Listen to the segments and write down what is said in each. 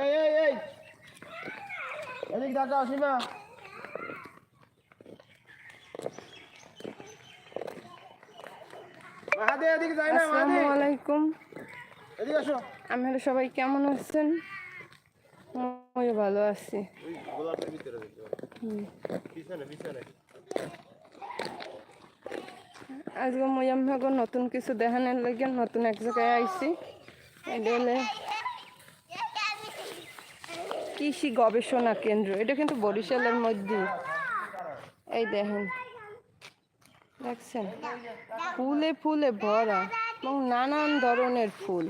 এই এই এই। এদিক তাকাও সীমা মাহাদি এদিকে যাই না মাহাদি। আসসালামু আলাইকুম। এদিকে আসো। আপনারা সবাই কেমন আছেন? আমি ভালো আছি। গোলাপের ভিতরে। পিছনে পিছনে। আজকে মই আমাকে নতুন কিছু দেখানোর লাগে নতুন এক জায়গায় আইছি। এটা হলে কৃষি গবেষণা কেন্দ্র, এটা কিন্তু বরিশালের মধ্যে। এই দেখেন, দেখছেন? ফুলে ফুলে ভরা এবং নানান ধরনের ফুল।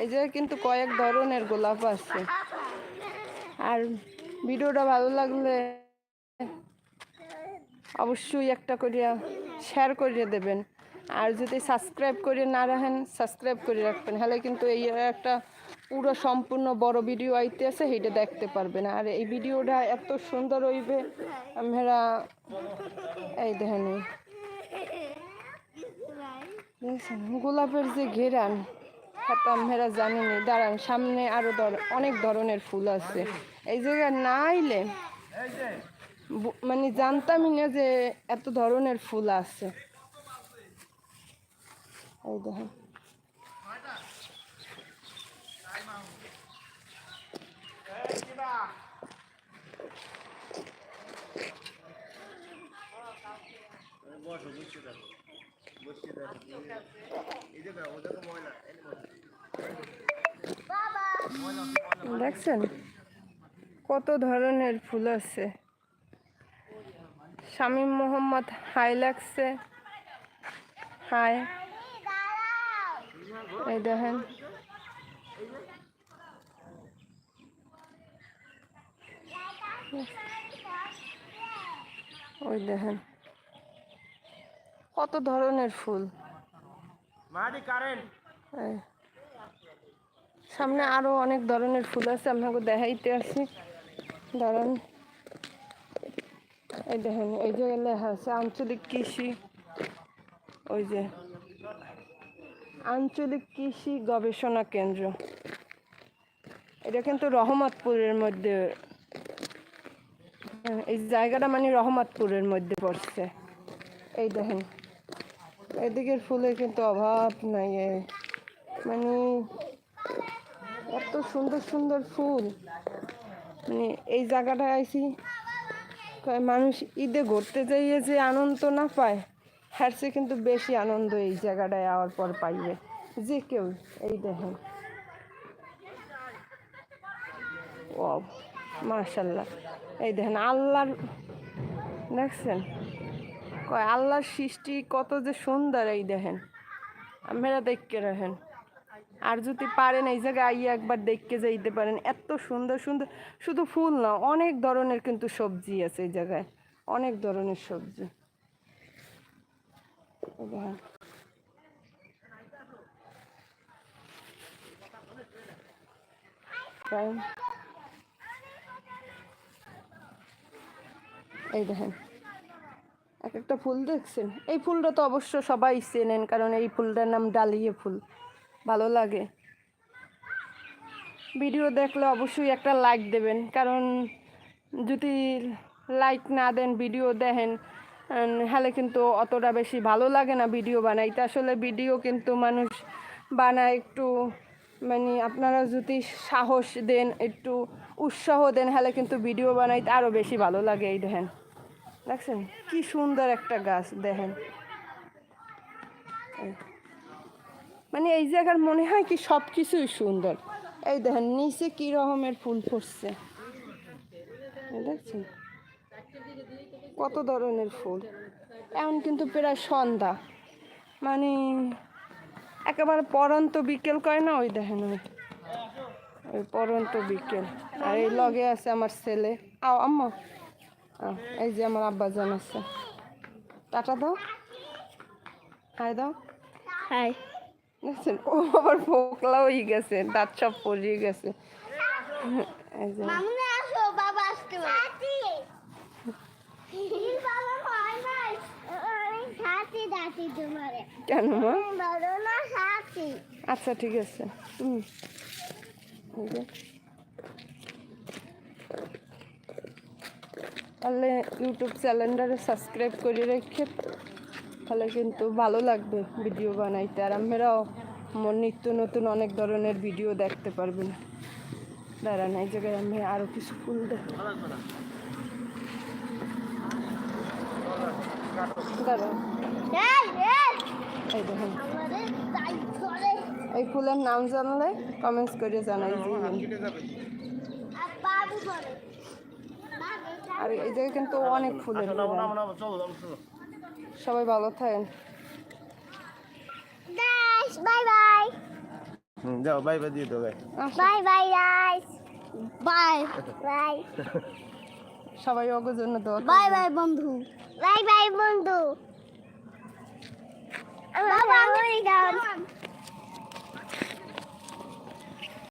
এই যে কিন্তু কয়েক ধরনের গোলাপ আছে। আর ভিডিওটা ভালো লাগলে অবশ্যই একটা করিয়া শেয়ার করিয়ে দেবেন। আর যদি সাবস্ক্রাইব করে না রাখেন সাবস্ক্রাইব করে রাখবেন। হলে কিন্তু এই একটা পুরো সম্পূর্ণ বড় ভিডিও আইতে আছে সেইটা দেখতে পারবেন। আর এই ভিডিওটা এত সুন্দর হইবে, আমরা এই দেখেন গোলাপের যে ঘেরান হাতে আমরা জানিনি দাঁড়ান, সামনে আরও অনেক ধরনের ফুল আছে। এই জায়গায় না আইলে মানে জানতামই না যে এত ধরনের ফুল আছে। এই দেখেন। বসো এই ও দেখো দেখো। দেখছেন? কত ধরনের ফুল আছে। শামীম মোহাম্মদ হাই লাগছে। হাই। এই দেখেন। ওই দেখেন। কত ধরনের ফুল। সামনে আরও অনেক ধরনের ফুল আছে আপনাকে দেখাইতে আসি। দাঁড়ান এই দেখেন এই যে লেখা আছে আঞ্চলিক কৃষি। ওই যে আঞ্চলিক কৃষি গবেষণা কেন্দ্র। এটা কিন্তু রহমতপুরের মধ্যে এই জায়গাটা মানে রহমতপুরের মধ্যে পড়ছে। এই দেখেন, এদিকের ফুলের কিন্তু অভাব নাই মানে এত সুন্দর সুন্দর ফুল। মানে এই জায়গাটায় কয় মানুষ ঈদে ঘুরতে যাইয়ে যে আনন্দ না পায় চেয়ে কিন্তু বেশি আনন্দ এই জায়গাটায় আওয়ার পর পাইবে। যে কেউ, এই দেখেন। ও মাশাল্লাহ। এই দেখেন আল্লাহর, দেখছেন? কয় আল্লাহর সৃষ্টি কত যে সুন্দর এই দেখেন। আপনারা দেখতে রাখেন আর যদি পারেন এই জায়গায় আইয়ে একবার দেখতে যাইতে পারেন। এত সুন্দর সুন্দর। শুধু ফুল না, অনেক ধরনের কিন্তু সবজি আছে এই জায়গায়। অনেক ধরনের সবজি দেখেন। তাই এই দেখেন, এক একটা ফুল দেখছেন? এই ফুলটা তো অবশ্য সবাই চেনেন, কারণ এই ফুলটার নাম ডালিয়ে ফুল। ভালো লাগে। ভিডিও দেখলে অবশ্যই একটা লাইক দেবেন, কারণ যদি লাইক না দেন, ভিডিও দেখেন হলে কিন্তু অতটা বেশি ভালো লাগে না ভিডিও বানাইতে আসলে ভিডিও কিন্তু মানুষ বানায় একটু মানে আপনারা যদি সাহস দেন, একটু উৎসাহ দেন, হলে কিন্তু ভিডিও বানাইতে আরও বেশি ভালো লাগে, এই দেখেন। দেখছেন? কি সুন্দর একটা গাছ, দেখেন। মানে এই জায়গার মনে হয় কি সব কিছুই সুন্দর। এই দেখেন, নিচে কি রকমের ফুল ফুটছে। দেখছেন? কত ধরনের ফুল। এমন কিন্তু প্রায় সন্ধ্যা। মানে একেবারে পরন্ত বিকেল করে না ওই দেখেন ওই। ওই পরন্ত বিকেল। আর এই লগে আছে আমার ছেলে। আও, আম্মা। এই যে আমার আব্বা জান আছে। টাটা দাও। হাই দাও। হাই। দেখছেন ও আবার ফোকলা হয়ে গেছে দাঁত সব পড়িয়ে গেছে। এই যে। মামুনি আসো বাবা আসতে দাদি বাবা হয় নাই সাথী দাদি তোমারে কেন মা বলো না সাথী আচ্ছা ঠিক আছে তুমি এই যে তাহলে ইউটিউব চ্যানেলটারে সাবস্ক্রাইব করে রেখে তাহলে কিন্তু ভালো লাগবে ভিডিও বানাইতে। আর আমরাও মন নিত্য নতুন অনেক ধরনের ভিডিও দেখতে পারবেন। দাঁড়ান এই জায়গায় আমি আরও কিছু ফুল দেখ এই এই! এই দেখেন। আমাদের তাই ধরে। এই ফুলের নাম জানলে কমেন্টস করে জানাই আমার দিবেন আর এই জায়গায় কিন্তু অনেক ফুলের। সবাই ভালো থাকেন বাই বাই যাও বাই বাই দিয়ে দাও bye bye guys bye bye সবাই ওগো জন্য দোয়া বাই বাই বন্ধু বাই বাই বন্ধু বাবা আমি